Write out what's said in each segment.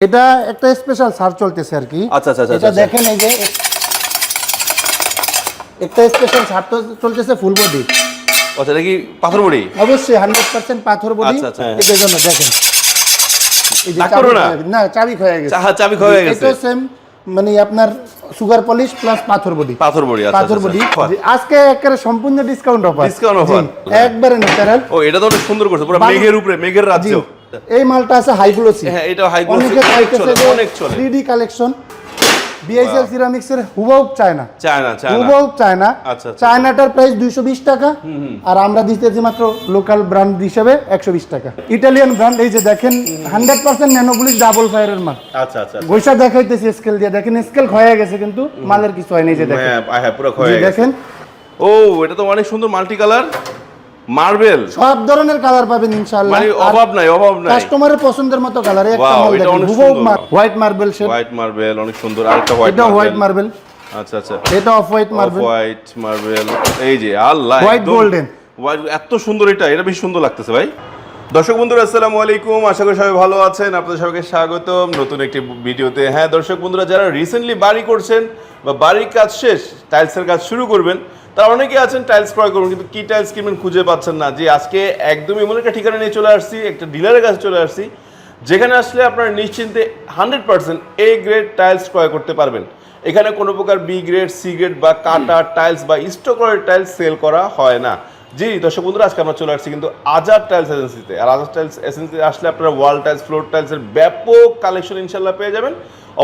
এটা একটা স্পেশাল সার চলতেছে আর কি আচ্ছা, আচ্ছা, আচ্ছা, এটা আচ্ছা। দেখেন এই যে একটা স্পেশাল সার চলতেছে ফুল বডি আচ্ছা এটা কি পাথর বড়ি অবশ্যই হান্ড্রেড পার্সেন্ট পাথর বডি আচ্ছা। এটার জন্য দেখেন না? চাবি হয়ে গেছে চাবি হয়ে গেছে। এটা সেম মানে আপনার সুগার পলিশ প্লাস পাথর বডি পাথর বড়ি পাথর বডি। আজকে একেবারে সম্পূর্ণ ডিসকাউন্ট অফার Discount offer? একবারে ন্যাচারাল ও এটা তো অনেক সুন্দর করছে পুরো মেঘের উপরে মেঘের রাজ্য এই মালটা আছে হাই গ্লোসি হ্যাঁ এটা হাই গ্লোসি অনেকে চাইতেছে চলে অনেক চলে। 3D কালেকশন বিএসএল সিরামিক্স এর হুবহু চায়না। China China. হুবহু চায়না। আচ্ছা, আচ্ছা। চায়নাটার প্রাইস 220 টাকা। আর আমরা দিতেছি মাত্র লোকাল ব্র্যান্ড হিসেবে 120 টাকা। ইটালিয়ান ব্র্যান্ড এই যে দেখেন 100% ন্যানোপুলিশ ডাবল ফায়ারের মাল। আচ্ছা আচ্ছা পয়সা দেখাইতেছি স্কেল দিয়ে। দেখেন স্কেল ক্ষয়ে গেছে কিন্তু মালের কিছু হয়নি এই যে দেখেন। হ্যাঁ হ্যাঁ পুরো ক্ষয়ে গেছে। দেখেন। ও এটা তো অনেক সুন্দর মাল্টি কালার মার্বেল সব ধরনের কালার পাবেন ইনশাআল্লাহ। মানে অভাব নাই অভাব নাই। কাস্টমারের পছন্দের মতো কালার একটা মাল দেখেন হুবহু। White marble shade white marble অনেক সুন্দর। আরেকটা হোয়াইট এটা হোয়াইট মার্বেল আচ্ছা আচ্ছা। এটা off white marble white marble এই যে আল্লাহ একদম- golden। এত সুন্দর এটা এটা বেশ সুন্দর লাগতেছে ভাই। দর্শক বন্ধুরা আসসালামু আলাইকুম। আশা করি সবাই ভালো আছেন। আপনাদের সবাইকে স্বাগতম নতুন একটি ভিডিওতে। হ্যাঁ দর্শক বন্ধুরা যারা রিসেন্টলি বাড়ি করছেন বা বাড়ির কাজ শেষ টাইলসের কাজ শুরু করবেন তারা অনেকে আছেন টাইলস ক্রয় করবেন কিন্তু কি টাইলস কিনবেন খুঁজে পাচ্ছেন না। যে আজকে একদমই এমন একটা ঠিকানা নিয়ে চলে আসছি, একটা ডিলারের কাছে চলে আসছি, যেখানে আসলে আপনারা নিশ্চিন্তে hundred percent A grade tiles ক্রয় করতে পারবেন। এখানে কোনো প্রকার বি গ্রেড সি গ্রেড বা কাটা টাইলস বা স্টোকরের টাইলস সেল করা হয় না। জি, দর্শক বন্ধুরা, আজকে আমরা চলে আসছি কিন্তু আজাদ টাইলস এজেন্সিতে আর আজাদ টাইলস এজেন্সিতে আসলে আপনারা ওয়াল টাইলস ফ্লোর টাইলসের ব্যাপক কালেকশন ইনশাল্লাহ পেয়ে যাবেন।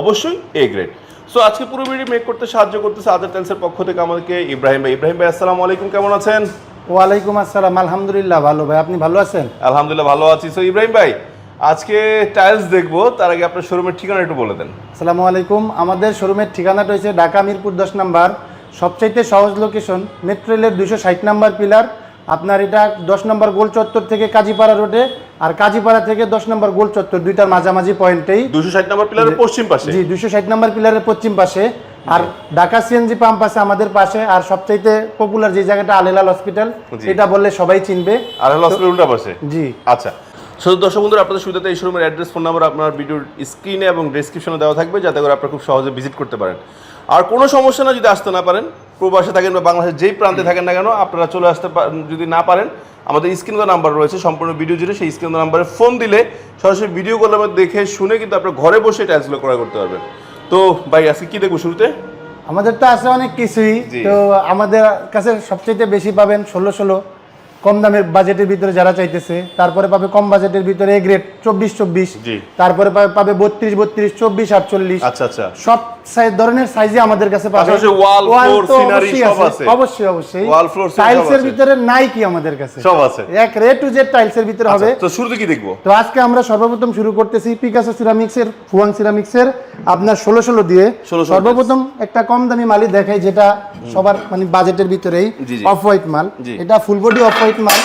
অবশ্যই এ গ্রেড সো আজকে পুরো ভিডিও মেক করতে সাহায্য করতেছে আজাদ টাইলসের পক্ষ থেকে আমাদেরকে ইব্রাহিম ভাই। ইব্রাহিম ভাই আসসালামু আলাইকুম কেমন আছেন? ওয়ালাইকুম আসসালাম আলহামদুলিল্লাহ ভালো ভাই। আপনি ভালো আছেন? আলহামদুলিল্লাহ ভালো আছি। সো ইব্রাহিম ভাই আজকে টাইলস দেখব তার আগে আপনার শোরুমের ঠিকানা একটু বলে দেন। আসসালামু আলাইকুম আমাদের শোরুমের ঠিকানাটা হচ্ছে ঢাকা মিরপুর দশ নাম্বার সবচাইতে সহজ লোকেশন মেট্রো রেলের দুশো ষাট নাম্বার পিলার আপনার এটা দশ নম্বর গোল চত্বর থেকে কাজীপাড়া রোডে আর কাজীপাড়া থেকে দশ নম্বর গোল চত্বর দুইটার মাঝামাঝি পয়েন্টেই। দুশো ষাট নম্বর পিলারের পশ্চিম পাশে। জি দুশো ষাট নম্বর পিলারের পশ্চিম পাশে। আর ঢাকা সিএনজি পাম্প আছে আমাদের পাশে আর সবচাইতে পপুলার যে জায়গাটা আলেলাল হসপিটাল এটা বললে সবাই চিনবে। আর হলো হসপিটাল উল্টা পাশে। জি। আচ্ছা। শুধু দর্শক বন্ধুরা আপনাদের সুবিধাতে এই শোরুমের অ্যাড্রেস ফোন নাম্বার আপনার ভিডিওর স্ক্রিনে এবং ডেসক্রিপশনে দেওয়া থাকবে যাতে করে আপনারা খুব সহজে ভিজিট করতে পারেন। আর কোনো সমস্যা না যদি আসতে না পারেন প্রবাসে থাকেন বা বাংলাদেশের যেই প্রান্তে থাকেন না কেন আপনারা চলে আসতে যদি না পারেন আমাদের স্ক্রিনে নাম্বার রয়েছে সম্পূর্ণ ভিডিও জুড়ে সেই স্ক্রিন নাম্বারে ফোন দিলে সরাসরি ভিডিও কলের মধ্যে দেখে শুনে কিন্তু আপনার ঘরে বসে টাইলসগুলো ক্রয় করতে পারবেন। তো ভাই আজকে কি দেখব শুরুতে? আমাদের তো আছে অনেক কিছুই। তো আমাদের কাছে সবচেয়ে বেশি পাবেন ষোলো ষোলো। কম দামের বাজেটের ভিতরে যারা চাইতেছে তারপরে পাবে কম বাজেটের ভিতরে এ গ্রেড চব্বিশ চব্বিশ তারপরে পাবে- বত্রিশ বত্রিশ চব্বিশ আটচল্লিশ। আচ্ছা আচ্ছা। সব ধরনের সাইজে আমাদের কাছে পাবে। অবশ্যই অবশ্যই টাইলসের আছে। ভিতরে নাই কি আমাদের কাছে। সব আছে। এক রে টু জেড টাইলসের ভিতরে হবে। আচ্ছা, তো শুরুতে কি দেখব? তো আজকে আমরা সর্বপ্রথম শুরু করতেছি পিকাসো সিরামিক্সের ফুয়াং সিরামিক্সের আপনার ষোলো ষোলো দিয়ে। সর্বপ্রথম একটা কম দামি মালই দেখাই যেটা সবার মানে বাজেটের ভিতরেই। অফ হোয়াইট মাল। এটা ফুল বডি অফ হোয়াইট মাল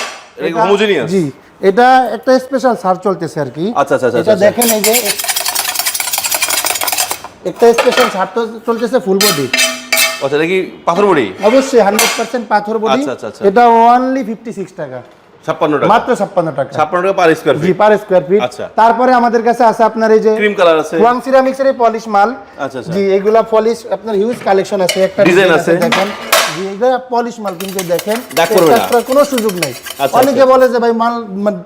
homogeneous? জি এটা একটা স্পেশাল সার চলতেছে আর কি। আচ্ছা, আচ্ছা, আচ্ছা, এটা আচ্ছা। দেখেন এই যে একটা স্পেশাল সার তো চলতেছে ফুল বডি আচ্ছা এটা কি পাথর বড়ি অবশ্যই হান্ড্রেড পার্সেন্ট পাথর বডি আচ্ছা, আচ্ছা, আচ্ছা। এটা অনলি ফিফটি সিক্স টাকা। ছাপ্পান্ন টাকা। মাত্র ছাপ্পান্ন টাকা। ছাপ্পান্ন টাকা পার স্কোয়ার জি পার স্কোয়ার ফিট আচ্ছা। তারপরে আমাদের কাছে আছে আপনার এই যে ক্রিম কালার আছে। ওয়াং সিরামিক্সের পলিশ মাল। আচ্ছা, আচ্ছা। জি এগুলা পলিশ আপনার হিউজ কালেকশন আছে। একটা design আছে। দেখেন। জি এগুলা পলিশ মাল কিন্তু দেখেন দাগ পড়বে না। কোনো সুযোগ নাই আচ্ছা, অনেকে বলে যে ভাই মাল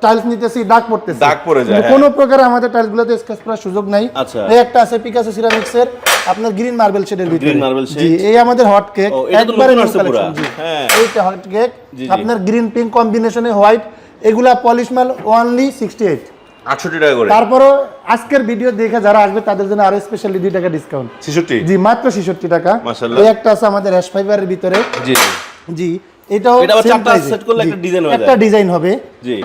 টাইলস নিতেছি দাগ পড়তেছে দাগ পড়ে যায়, হ্যাঁ। কোনো প্রকার আমাদের টাইলস গুলোতে স্কেচ করার সুযোগ নাই আচ্ছা। এই একটা আছে পিকাসো আপনার গ্রিন মার্বেল শেডের ভিতরে। জি এই আমাদের হট কেক একবারে জি হ্যাঁ। এইটা হট কেক। আপনার গ্রিন পিঙ্ক কম্বিনেশনে হোয়াইট এগুলা পলিশ মাল ওনলি সিক্সটি এইট আটষট্টি টাকা করে। তারপরও আজকের ভিডিও দেখে যারা আসবে তাদের জন্য আরও স্পেশালি দুই টাকা ডিসকাউন্ট ছেষট্টি? জি মাত্র ছেষট্টি টাকা। মাশাআল্লাহ। এই একটা আছে আমাদের হ্যাশ ফাইবারের ভিতরে। জি জি। এটাও এটা চারটা set করলে একটা design হয়ে একটা ডিজাইন হবে। জি।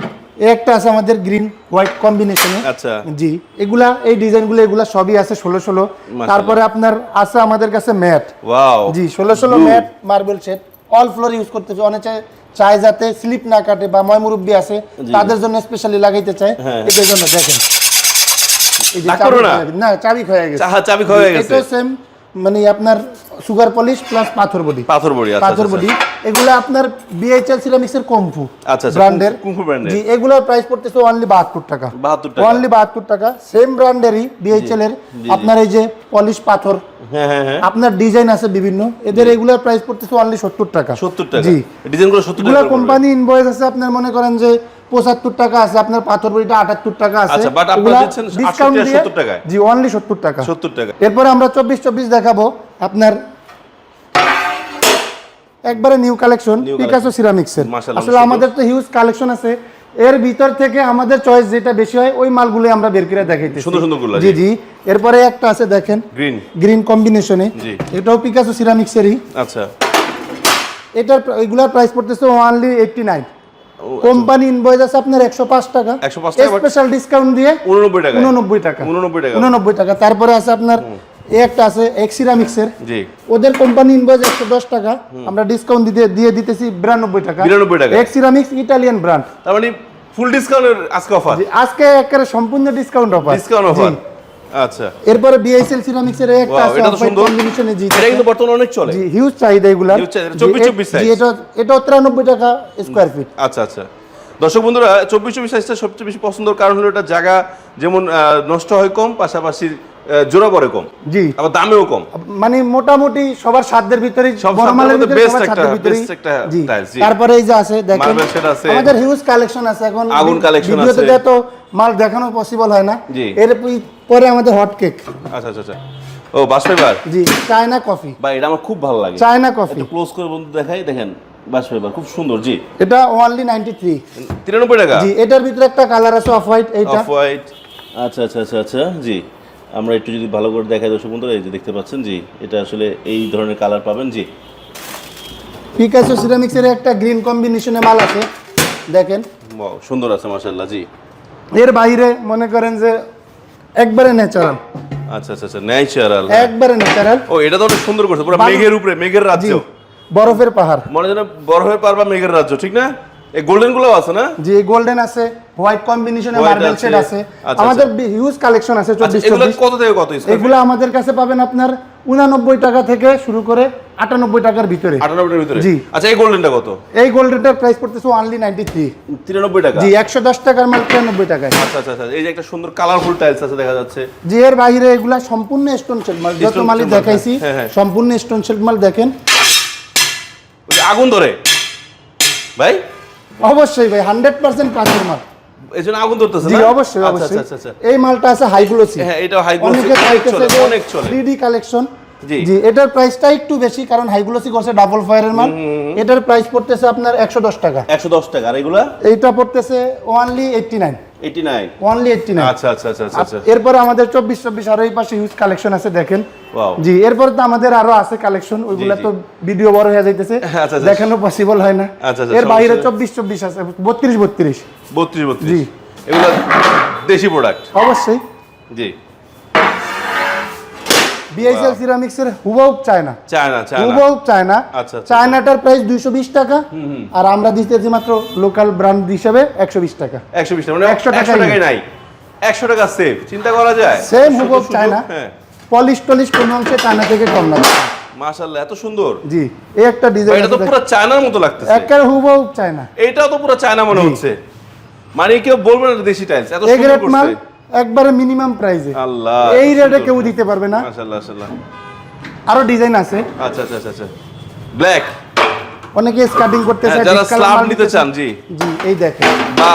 একটা আছে আমাদের গ্রিন হোয়াইট কম্বিনেশনে আচ্ছা। জি এগুলা এই ডিজাইনগুলো এগুলা সবই আছে ষোলো ষোলো। তারপরে আপনার আছে আমাদের কাছে ম্যাট ওয়াও জি ষোলো ষোলো matte marble set all floor use করতেছে অনেকে চায় যাতে স্লিপ না কাটে বা ময় মুরব্বী আছে তাদের জন্য স্পেশালি লাগাইতে চাই এদের এটার জন্য দেখেন এই যে চাবি না? ক্ষয়ে চাবি হয়ে গেছে চা- চাবি ক্ষয় গেছে। এটা সেম মানে আপনার সুগার পলিশ প্লাস পাথর বডি। পাথর বড়ি আচ্ছা পাথর আচ্ছা, বডি। এগুলো আপনার বিএইচএল সিরামিক্সের কম্ফু আচ্ছা, আচ্ছা, ব্র্যান্ডের। কুম্ফু- brand-এর। জি এগুলোর প্রাইস পড়তেছে অনলি বাহাত্তর টাকা। 72 টাকা। অনলি বাহাত্তর টাকা। সেম ব্র্যান্ডেরই বিএইচএল এর। আপনার এই যে পলিশ পাথর হ্যাঁ হ্যাঁ হ্যাঁ। আপনার ডিজাইন আছে বিভিন্ন। এদের এগুলোর প্রাইস পড়তেছে অনলি সত্তর টাকা। সত্তর টাকা। জি। ডিজাইনগুলো সত্তর এগুলো টাকা করে কোম্পানি ইনভয়েস আছে আপনার মনে করেন যে পঁচাত্তর টাকা আছে আপনার পাথর বড়িটা আটাত্তর টাকা আছে। আচ্ছা, but আপনারা এগুলা দিচ্ছেন discount 68 আর দিয়ে- জি অনলি সত্তর টাকা। সত্তর টাকা। এরপরে আমরা চব্বিশ চব্বিশ দেখাবো। আপনার একবারে নিউ কালেকশন পিকাসো সিরামিক্সের আসলে আমাদের তো হিউজ কালেকশন আছে। এর ভিতর থেকে আমাদের চয়েস যেটা বেশি হয় ওই মালগুলো আমরা বের করে দেখাইতেছি। সুন্দর সুন্দরগুলো, জি জি। জি। এরপরে একটা আছে দেখেন গ্রিন গ্রিন কম্বিনেশনে এটাও পিকাসো সিরামিক্সেরই আচ্ছা। এটার এগুলার প্রাইস পড়তেছে ওনলি নাইন ও, কোম্পানি ইনভয়েস আছে আপনার একশো পাঁচ টাকা। 105 টাকা, স্পেশাল ডিসকাউন্ট দিয়ে উননব্বই টাকা উননব্বই টাকা। উননব্বই টাকা। উননব্বই টাকা। তারপরে আছে আপনার এ একটা আছে এক্সিরামিক্সের জি। ওদের কোম্পানি ইনভয়েস একশো দশ টাকা। আমরা ডিসকাউন্ট দিতে দিয়ে দিতেছি বিরানব্বই টাকা। 92 টাকা। এক্সিরামিক্স ইটালিয়ান ব্র্যান্ড তার মানে ফুল ডিসকাউন্টের আজকে অফার আজকে একেবারে সম্পূর্ণ ডিসকাউন্ট অফার ডিসকাউন্ট অফার আচ্ছা। এরপরে বিএসএল সিরামিক্সের একটা আছে এটা তো সুন্দর। কম্বিনেশনে জি। এটা কিন্তু বর্তমানে অনেক চলে। জি হিউজ চাহিদা এগুলা Huge চাহিদা, 24 জি size। এটা এটাও তিরানব্বই টাকা স্কোয়ার ফিট আচ্ছা আচ্ছা। দর্শক বন্ধুরা চব্বিশ চব্বিশ সাইজটা সবচেয়ে বেশি পছন্দের কারণ হলো এটা জায়গা যেমন নষ্ট হয় কম পাশাপাশি জোড়া পড়ে কম। জি। আবার দামেও কম। মানে মোটামুটি সবার সাধ্যের ভিতরে বড় মালের ভিতরে সবার একটা- সাধ্যের ভিতরে জি। তারপরে এই যে আছে দেখেন আছে। আমাদের হিউজ কালেকশন আছে এখন। আগুন collection ভিডিওতে তো মাল দেখানো পসিবল হয় না এর পরে আমাদের হট কেক আচ্ছা আচ্ছা আচ্ছা। ও বাস জি চায়না কফি বা এটা আমার খুব ভালো লাগে। চায়না কফি একটু ক্লোজ করে বন্ধু দেখাই দেখেন বাস খুব সুন্দর জি। এটা ওনলি নাইনটি থ্রি টাকা? জি এটার ভিতরে একটা কালার আছে অফ হোয়াইট এইটা। অফ হোয়াইট আচ্ছা আচ্ছা আচ্ছা আচ্ছা জি। আমরা একটু যদি ভালো করে দেখাই দর্শক বন্ধুরা এই যে দেখতে পাচ্ছেন জি এটা আসলে এই ধরনের কালার পাবেন জি। পিকাসো সিরামিক্সের একটা গ্রিন কম্বিনেশনে মাল আছে দেখেন। সুন্দর আছে মাশাআল্লাহ জি। এর বাইরে মনে করেন যে একবারে ন্যাচারাল আচ্ছা আচ্ছা আচ্ছা ন্যাচারাল একবারে ন্যাচারাল ও এটা তো অনেক সুন্দর করছে পুরো মেঘের উপরে মেঘের রাজ্য। বরফের পাহাড়। মনে যেন বরফের পাহাড় বা মেঘের রাজ্য ঠিক না? এই গোল্ডেনগুলো আছে না? জি গোল্ডেন আছে হোয়াইট কম্বিনেশনে মার্বেল শেড আছে আচ্ছা, আমাদের হিউজ কালেকশন আছে আচ্ছা চব্বিশ এগুলো কত থেকে কত এগুলো আমাদের কাছে পাবেন আপনার উনানব্বই টাকা থেকে শুরু করে আটানব্বই টাকার ভিতরে। আটানব্বইটার ভিতরে? জি। আচ্ছা এই গোল্ডেনটা কত? এই গোল্ডেনটার প্রাইস পড়তেছে অনলি নাইনটি থ্রি তিরানব্বই টাকা? জি একশো দশ টাকার মাল তিরানব্বই টাকায়। আচ্ছা আচ্ছা আচ্ছা। এই যে একটা সুন্দর কালারফুল টাইলস আছে দেখা যাচ্ছে। জি এর বাইরে এগুলা সম্পূর্ণ স্টোন শেড মাল যত মালই দেখাইছি হ্যাঁ, হ্যাঁ। সম্পূর্ণ স্টোন শেড মাল দেখেন। আগুন ধরে? ভাই? অবশ্যই ভাই হান্ড্রেড পার্সেন্ট কাঁচের মাল। এই জন্য আগুন ধরতেছে জি অবশ্যই আচ্ছা অবশ্যই। আচ্ছা আচ্ছা। এই মালটা আছে হাই গ্লোসি। হ্যাঁ এটা হাই অনেকে অনেক চলে অনেক চলে। 3D কালেকশন জি। এটার প্রাইসটা একটু বেশি কারণ হাইগ্লোসি করছে ডাবল ফায়ারের মাল। এটার প্রাইস পড়তেছে আপনার একশো দশ টাকা। একশো দশ টাকা আর এগুলা? এইটা পড়তেছে ওয়ানলি এইটটি নাইন আচ্ছা আচ্ছা আচ্ছা আচ্ছা আচ্ছা। এরপরে আমাদের চব্বিশ চব্বিশ আরও এই পাশে হিউজ কালেকশন আছে দেখেন। জি এরপরে তো আমাদের আরও আছে কালেকশন ওইগুলা তো ভিডিও বড় হয়ে যাইতেছে। আচ্ছা, আচ্ছা। দেখানো পসিবল হয় না। আচ্ছা, আচ্ছা, এর বাইরে চব্বিশ চব্বিশ আছে বত্রিশ বত্রিশ বত্রিশ বত্রিশ জি। এগুলা দেশি প্রোডাক্ট অবশ্যই। জি। বিএসএল সিরামিক্সের হুবহুব চায়না চায়না চায়না হুবহুব চায়না আচ্ছা। চায়নাটার প্রাইস দুইশো বিশ টাকা। আর আমরা দিতেছি মাত্র লোকাল ব্র্যান্ড হিসেবে একশো বিশ টাকা। একশো বিশ টাকা মানে 100 একশো টাকাই নাই। একশো টাকা সেভ চিন্তা করা যায়। সেম শুধু- চায়না হ্যাঁ। পলিশ টলিশ কোনো অংশে চায়না থেকে কম না। মাশাআল্লাহ এত সুন্দর। জি এই একটা ডিজাইন এটা তো পুরো চায়নার মতো লাগতেছে। একের হুবহুব চায়না এইটাও তো পুরো চায়না মনে হচ্ছে। মানে কেউ বলবে না দেশি টাইলস এত সুন্দর করছে। একবারে মিনিমাম প্রাইসে আল্লাহ এই রেটে কেউ দিতে পারবে না। মাশাআল্লাহ মাশাআল্লাহ। আরও ডিজাইন আছে। আচ্ছা আচ্ছা আচ্ছা আচ্ছা। ব্ল্যাক অনেকে স্কার্টিং করতে চায় হ্যাঁ, যারা স্ল্যাব নিতে চান জি। জি এই দেখেন। বা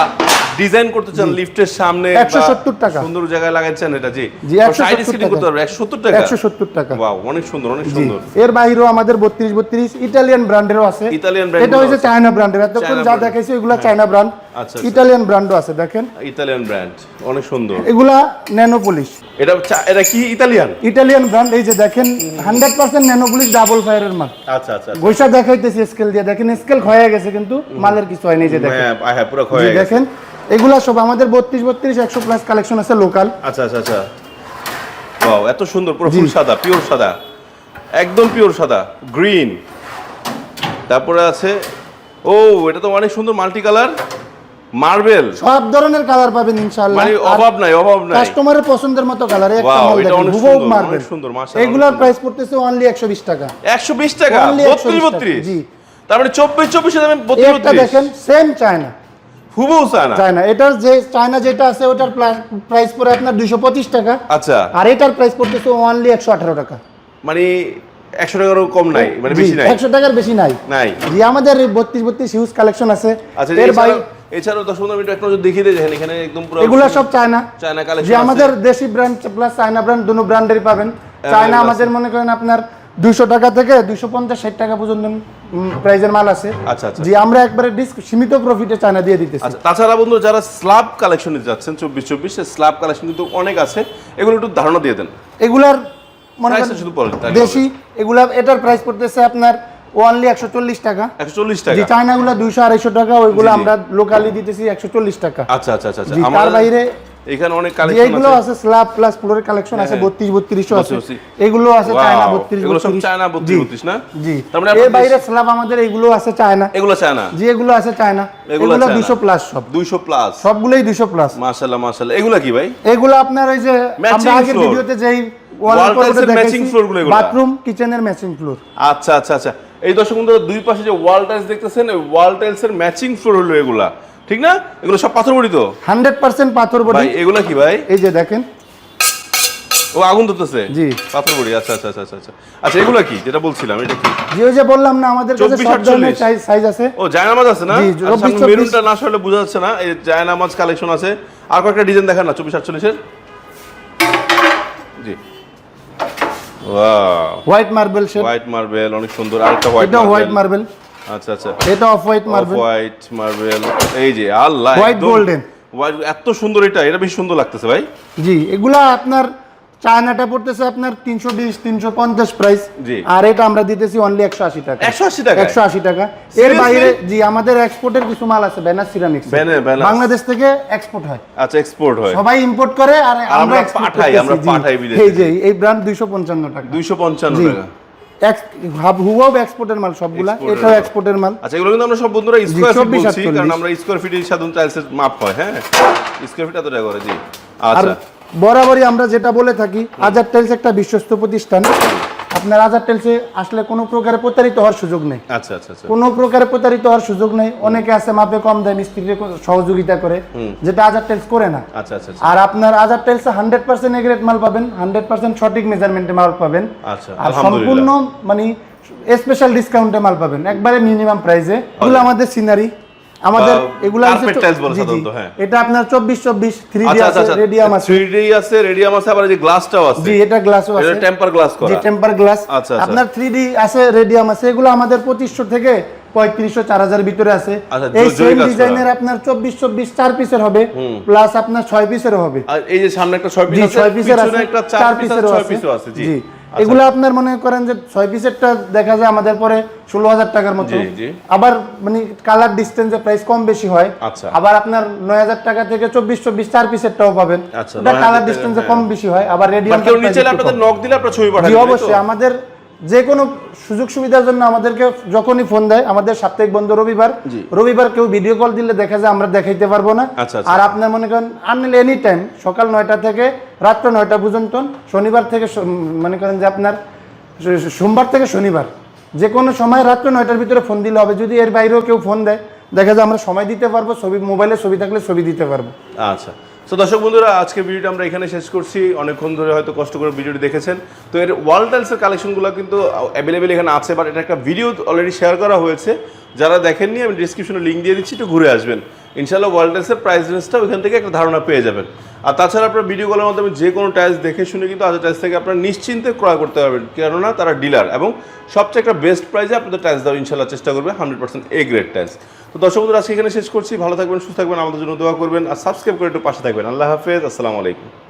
ডিজাইন করতে চান লিফটের সামনে 170 টাকা। সুন্দর জায়গায় লাগাচ্ছেন এটা জি। জি, সাইড 170 করতে টাকা। পারবে 170 টাকা? একশো সত্তর টাকা। ওয়াও অনেক সুন্দর অনেক সুন্দর। এর বাইরেও আমাদের বত্রিশ বত্রিশ ইটালিয়ান ব্র্যান্ডেরও আছে। Italian brand এটা হচ্ছে চায়না ব্র্যান্ডের এতক্ষণ যা। দেখাইছি এগুলা চায়না ব্র্যান্ড আচ্ছা, আচ্ছা। ইটালিয়ান ব্র্যান্ডও আছে দেখেন। ইতালিয়ান ব্র্যান্ড অনেক সুন্দর। এগুলা ন্যানো পুলিশ এটা এটা কি ইতালিয়ান ইটালিয়ান ব্র্যান্ড এই যে দেখেন hundred percent nano polish double ফায়ারের মাল। আচ্ছা আচ্ছা গৈসা দেখাইতেছি স্কেল দিয়ে। দেখেন স্কেল ক্ষয়ে গেছে কিন্তু মালের কিছু হয়নি যে দেখেন। হ্যাঁ হ্যাঁ পুরো ক্ষয়ে গেছে। দেখেন এগুলা সব আমাদের বত্রিশ বত্রিশ একশো প্লাস কালেকশন আছে লোকাল আচ্ছা আচ্ছা আচ্ছা। ওয়াও এত সুন্দর পুরো ফুল সাদা পিওর সাদা। একদম পিওর সাদা গ্রিন তারপরে আছে ও এটা তো অনেক সুন্দর মাল্টি কালার মার্বেল সব ধরনের কালার পাবেন ইনশাআল্লাহ। মানে অভাব নাই অভাব নাই। কাস্টমারের পছন্দের মতো কালার একটা মাল দেখেন হুবহু সুন্দর, মার্বেল সুন্দর, মাশাআল্লাহ, এগুলোর প্রাইস পড়তেছে অনলি 120 টাকা। একশো বিশ টাকা? Only বত্রিশ 120 টাকা, বত্রিশ? জি। তার মানে চব্বিশ চব্বিশে দামে এই বত্রিশ একটা দেখেন সেম চায়না হুবহু চায়না চায়না এটার যে চায়না যেটা আছে ওটার প্রাইস পড়ে আপনার 225 টাকা। আচ্ছা। আর এটার প্রাইস পড়তেছে অনলি 118 টাকা। মানে একশো টাকারও কম নাই মানে বেশি নাই? 100 টাকার বেশি নাই। নাই। জি আমাদের 32 32 হিউজ কালেকশন আছে। আচ্ছা এর বাইরে এছাড়াও দশ পনেরো মিনিট একটা দেখিয়ে দিয়ে দেখেন এখানে একদম পুরো এগুলো সব চায়না। চায়না যে আমাদের দেশি ব্র্যান্ড প্লাস চায়না ব্র্যান্ড দুটো ব্র্যান্ডেরই পাবেন। চায়না আমাদের মনে করেন আপনার দুইশো টাকা থেকে দুইশো পঞ্চাশ ষাট টাকা পর্যন্ত প্রাইজের মাল আছে। আচ্ছা, আচ্ছা। জি আমরা একবারে ডিস্ক সীমিত প্রফিটে চায়না দিয়ে দিতেছি। আচ্ছা তাছাড়া বন্ধু যারা স্ল্যাব কালেকশনে যাচ্ছেন চব্বিশ চব্বিশ স্ল্যাব কালেকশন কিন্তু অনেক আছে। এগুলো একটু ধারণা দিয়ে দেন। এগুলার মনে দেশি এগুলা এটার প্রাইস পড়তেছে আপনার ওনলি একশো চল্লিশ টাকা। একশো চল্লিশ জি টাকা চায়নাগুলো দুইশো আড়াইশো টাকা ওইগুলো। আমরা লোকালি দিতেছি একশো চল্লিশ টাকা। আচ্ছা আচ্ছা আচ্ছা আচ্ছা। তার বাইরে এখানে অনেক কালেকশন এগুলো আছে। আছে স্ল্যাব প্লাস ফ্লোরের কালেকশন আছে হ্যাঁ। আছে। এগুলো আছে চায়না বত্রিশ এগুলো সব চায়না 32 32 না? জি। তার মানে এর বাইরে স্ল্যাব আমাদের এগুলো আছে চায়না। এগুলো চায়না? জি এগুলো আছে চায়না। এগুলো এগুলো চায়না। দুশো প্লাস সব। দুইশো প্লাস সবগুলোই দুশো প্লাস মাশাল্লাহ মাশাল্লাহ এগুলা কি ভাই? এগুলো আপনার ওই যে আমরা আগের ভিডিওতে যেই Wall tiles এরগুলো বাথরুম কিচেনের ম্যাচিং ফ্লোর আচ্ছা আচ্ছা আচ্ছা। এই দর্শক বন্ধুরা দুই পাশে যে ওয়াল টাইলস দেখতেছেন ওই ওয়াল টাইলস এর ম্যাচিং ফ্লোর হলো এগুলা। ঠিক না? এগুলো সব পাথর বড়ি তো? হান্ড্রেড পার্সেন্ট পাথর বডি। ভাই এগুলা কি ভাই? এই যে দেখেন। ও আগুন ধরতেছে? জি। পাথর বড়ি আচ্ছা আচ্ছা আচ্ছা আচ্ছা আচ্ছা। আচ্ছা এগুলা কি? যেটা বলছিলাম এটা কি? যে ওই যে বললাম না আমাদের কাছে সব ধরনের সাইজ আছে। ও জায়নামাজ আছে না? জি, আচ্ছা, মেরুনটা না আসলে বোঝা যাচ্ছে না এই জায়নামাজ কালেকশন আছে। আর কয়েকটা ডিজাইন দেখান না চব্বিশ আটচল্লিশের। জি। White marble shade white marble অনেক সুন্দর। আরেকটা হোয়াইট এটা হোয়াইট মার্বেল আচ্ছা আচ্ছা। এটা off white marble white marble এই যে আল্লাহ হোয়াইট গোল্ডেন। এত সুন্দর এটা এটা বেশ সুন্দর লাগতেছে ভাই। জি এগুলা আপনার চায়নাটা পড়তেছে আপনার তিনশো বিশ তিনশো পঞ্চাশ প্রাইস আর এটা আমরা দিতেছি অনলি একশো আশি টাকা। 180 টাকায়? একশো আশি টাকা। এর বাইরে জি আমাদের এক্সপোর্টের কিছু মাল আছে ব্যানার সিরামিক্স। বাংলাদেশ থেকে এক্সপোর্ট হয়। আচ্ছা এক্সপোর্ট হয়। সবাই ইম্পোর্ট করে আর আমরা পাঠাই, আমরা পাঠাই বিদেশে। এই যে এই ব্র্যান্ড দুইশো পঞ্চান্ন টাকা। দুইশো পঞ্চান্ন টাকা। হুবাব এক্সপোর্টের মাল সবগুলা Export এটাও এক্সপোর্টের মাল। আচ্ছা এগুলো কিন্তু আমরা সব বন্ধুরা স্কোয়ার ফিট 24, বলছি কারণ আমরা স্কোয়ার ফিটে সাধারণ টাইলসের মাপ হয় হ্যাঁ? স্কোয়ার ফিট এত টাকা করে জি। আচ্ছা। বরাবরই আমরা যেটা বলে থাকি আজাদ টাইলস একটা বিশ্বস্ত প্রতিষ্ঠান। আপনার আজাদ টাইলসে আসলে কোনো প্রকারে প্রতারিত হওয়ার সুযোগ নেই। আচ্ছা আচ্ছা আচ্ছা। কোনো প্রকারে প্রতারিত হওয়ার সুযোগ নেই। অনেকে আছে মাপে কম দেয় মিস্ত্রিকে সহযোগিতা করে যেটা আজাদ টেলস করে না। আচ্ছা আচ্ছা আচ্ছা। আর আপনার আজাদ টাইলসে হান্ড্রেড পার্সেন্ট এগ্রেড মাল পাবেন হান্ড্রেড পার্সেন্ট সঠিক মেজারমেন্টে মাল পাবেন। আচ্ছা, আর সম্পূর্ণ মানে স্পেশাল ডিসকাউন্টে মাল পাবেন একবারে মিনিমাম প্রাইসে এগুলো আমাদের সিনারি আমাদের এগুলো হ্যাঁ। এটা আপনার চব্বিশ চব্বিশ থ্রি ডি আচ্ছা আছে আচ্ছা। রেডিয়াম আছে। থ্রি ডি আছে রেডিয়াম আছে আবার যে গ্লাসটাও আছে। জি এটা গ্লাসও আছে। এটা টেম্পার গ্লাস করা। জি টেম্পার গ্লাস আচ্ছা, আচ্ছা। আপনার থ্রি ডি আছে রেডিয়াম আছে এগুলো আমাদের পঁচিশশো থেকে পঁয়ত্রিশশো চার হাজার ভিতরে আছে। আচ্ছা, এই সেম ডিজাইনের আপনার চব্বিশ চব্বিশ চার পিসের হবে প্লাস আপনার ছয় পিসের হবে। আর এই যে সামনে একটা ছয় পিস আছে ছয় পিসের আছে চার চার পিস আছে আছে। জি। আচ্ছা। এগুলো আপনার মনে করেন যে ছয় পিসেরটা দেখা যায় আমাদের পরে ষোলো হাজার টাকার মতো। আবার মানে কালার ডিস্টেন্সে প্রাইস কম বেশি হয়। আচ্ছা। আবার আপনার নয় হাজার টাকা থেকে চব্বিশ চব্বিশ চার পিসেরটাও পাবেন। আচ্ছা, ওটা কালার ডিস্টেন্সে। কম বেশি হয় আবার রেডিয়াম আপনাদের নক দিলে আপনারা ছবি পাঠাবেন জি অবশ্যই। আমাদের যে কোনো সুযোগ সুবিধার জন্য আমাদেরকে যখনই ফোন দেয় আমাদের সাপ্তাহিক বন্ধ রবিবার রবিবার কেউ ভিডিও কল দিলে দেখা যায় আমরা দেখাইতে পারব না। আচ্ছা, আচ্ছা। আর আপনার মনে করেন আনলে এনি টাইম সকাল নয়টা থেকে রাত্র নয়টা পর্যন্ত, শনিবার থেকে মনে করেন যে আপনার সোমবার থেকে শনিবার। যে কোনো সময় রাত্র নয়টার ভিতরে ফোন দিলে হবে। যদি এর বাইরেও কেউ ফোন দেয়, দেখা যায় আমরা সময় দিতে পারব, ছবি মোবাইলে ছবি থাকলে ছবি দিতে পারব। আচ্ছা। তো দর্শক বন্ধুরা, আজকে ভিডিওটা আমরা এখানে শেষ করছি। অনেকক্ষণ ধরে হয়তো কষ্ট করে ভিডিওটি দেখেছেন। তো এর ওয়াল টাইলসের কালেকশনগুলো কিন্তু অ্যাভেলেবেল এখানে আছে বাট এটা একটা ভিডিও অলরেডি শেয়ার করা হয়েছে। যারা দেখেননি, আমি ডিসক্রিপশনে লিঙ্ক দিয়ে দিচ্ছি, একটু ঘুরে আসবেন। ইনশাল্লাহ ওয়ার্ল্ড টাইসের প্রাইস রেঞ্জটা ওইখান থেকে একটা ধারণা পেয়ে যাবেন। আর তাছাড়া আপনার ভিডিও কলের মাধ্যমে যে কোনো টাইলস দেখে শুনে কিন্তু আজ টাইলস থেকে আপনার নিশ্চিন্তে ক্রয় করতে পারবেন। কেননা তারা ডিলার এবং সবচেয়ে একটা বেস্ট প্রাইসে আপনাদের টাইলস দেওয়ার ইনশাল্লাহ চেষ্টা করবে hundred percent A grade tiles তো দর্শক বন্ধুরা, আজকে এখানে শেষ করছি। ভালো থাকবেন, সুস্থ থাকবেন, আমাদের জন্য দোয়া করবেন, আর সাবস্ক্রাইব করে একটু পাশে থাকবেন। আল্লাহ হাফেজ, আসসালামু আলাইকুম।